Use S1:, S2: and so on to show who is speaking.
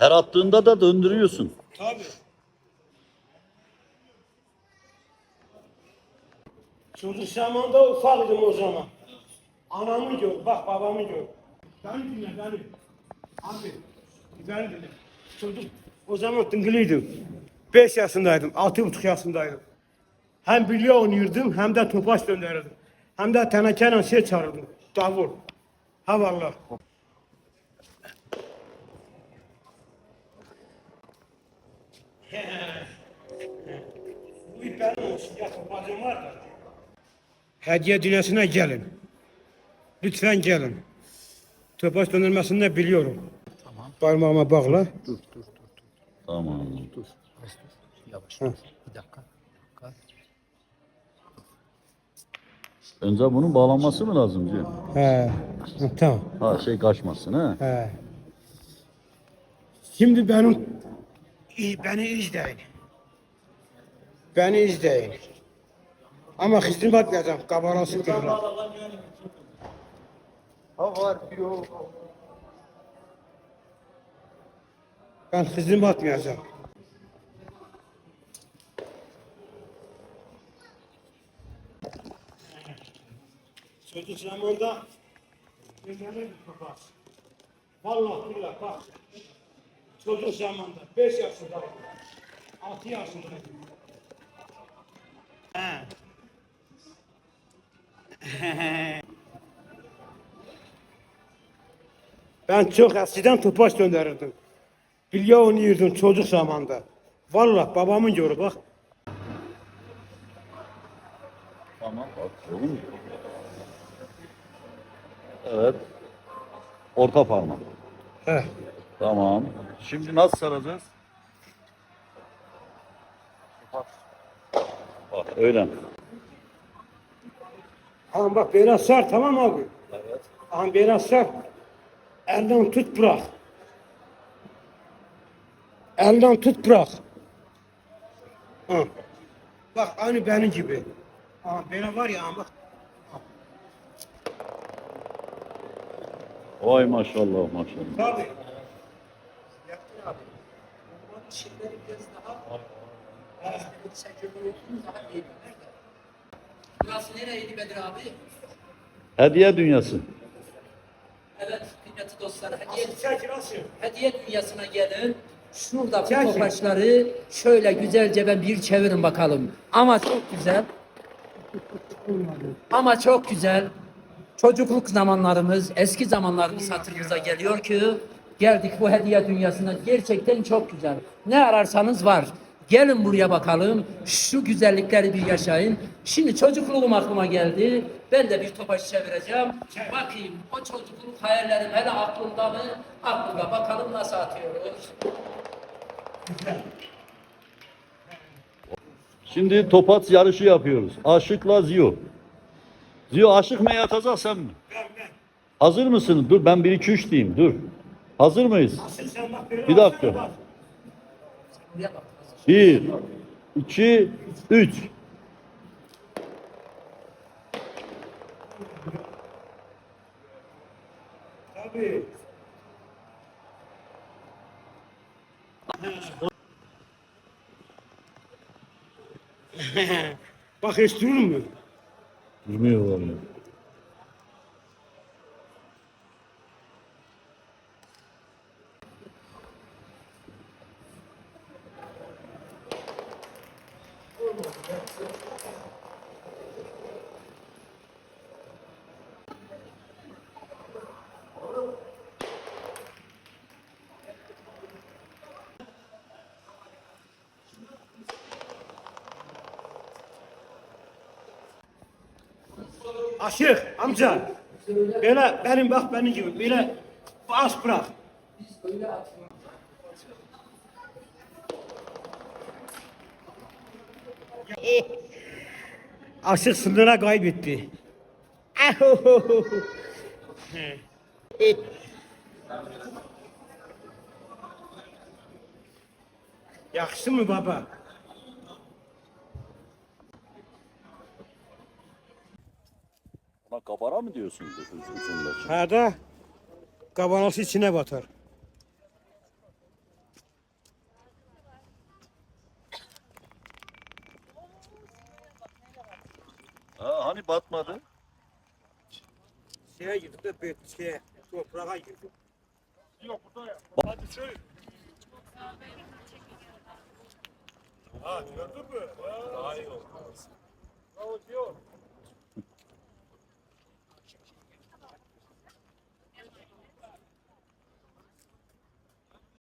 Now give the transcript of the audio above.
S1: Her attığında da döndürüyorsun.
S2: Tabii. Çocuk zamanda ufakdım o zaman. Anamı gör, bak babamı gör. Beni dinle, beni. Abi, beni dinle. Çocuk, o zaman tıngılıydım. Beş yaşındaydım, altı buçuk yaşındaydım. Hem bilye oynuyordum, hem de topaç döndürürdüm. Hem de tenekeyle şey çağırırdım, davul. Ha Bu ip benim olsun, ya topacım var da. Hediye dünyasına gelin. Lütfen gelin. Topaç döndürmesini de biliyorum. Tamam. Parmağıma bağla.
S1: Tamam.
S3: Yavaş.
S2: Hı.
S3: Bir dakika. Bir dakika.
S1: Önce bunun bağlanması mı lazım diyor.
S2: He. Tamam.
S1: Ha şey kaçmasın ha.
S2: He. Şimdi benim beni izleyin. Beni izleyin. Ama hizmet batmayacağım. Kabarası kırılır. Ben hizmet batmayacağım. Çocuk zamanda Dinlemek bak. Vallahi billahi bak. Çocuk zamanda 5 yaşında 6 yaşında. He. ben çok eskiden topaç döndürürdüm. Bilye oynuyordum çocuk zamanda. Vallahi babamın yoru bak.
S1: Tamam bak oğlum. Evet. Orta parmak.
S2: He.
S1: Tamam. Şimdi nasıl saracağız? Bak öyle.
S2: Tamam bak biraz sar tamam abi.
S1: Evet.
S2: Tamam biraz sar. Elden tut bırak. Elden tut bırak. Ha. Bak aynı benim gibi. Ha, böyle var ya bak.
S1: Vay maşallah maşallah.
S2: Tabii.
S3: Biraz daha daha? Burası nereydi Bedir abi?
S1: Hediye dünyası.
S3: Evet kıymetli dostlar hediye, hediye dünyasına gelin. Şurada bu topaçları şöyle güzelce ben bir çevirin bakalım. Ama çok güzel. Ama çok güzel. Çocukluk zamanlarımız, eski zamanlarımız hatırımıza geliyor ki geldik bu hediye dünyasına gerçekten çok güzel. Ne ararsanız var. Gelin buraya bakalım. Şu güzellikleri bir yaşayın. Şimdi çocukluğum aklıma geldi. Ben de bir topaç çevireceğim. Bakayım o çocukluk hayallerim hele aklımda mı? Aklımda. Bakalım nasıl atıyoruz.
S1: Şimdi topat yarışı yapıyoruz. Aşıkla Ziyo. Ziyo aşık mı yatacak sen mi? Hazır mısın? Dur ben 1 2 3 diyeyim. Dur. Hazır mıyız? Bir dakika.
S2: alsana bak.
S3: Buraya bak.
S1: 1 2 3
S2: Tabii. Bak hiç durur mu?
S1: Durmuyor vallahi.
S2: Aşık amca. Böyle benim bak benim gibi böyle bas bırak. Aşık sınıra kaybetti. Yakıştı mı baba?
S1: Kabara mı diyorsun?
S2: Ha da kabanası içine batar.
S1: Ha, hani batmadı?
S2: Şeye girdi de bet, şeye, toprağa girdi. Yok burada ya. Hadi şöyle. Ha gördün mü? Ha, Daha iyi oldu.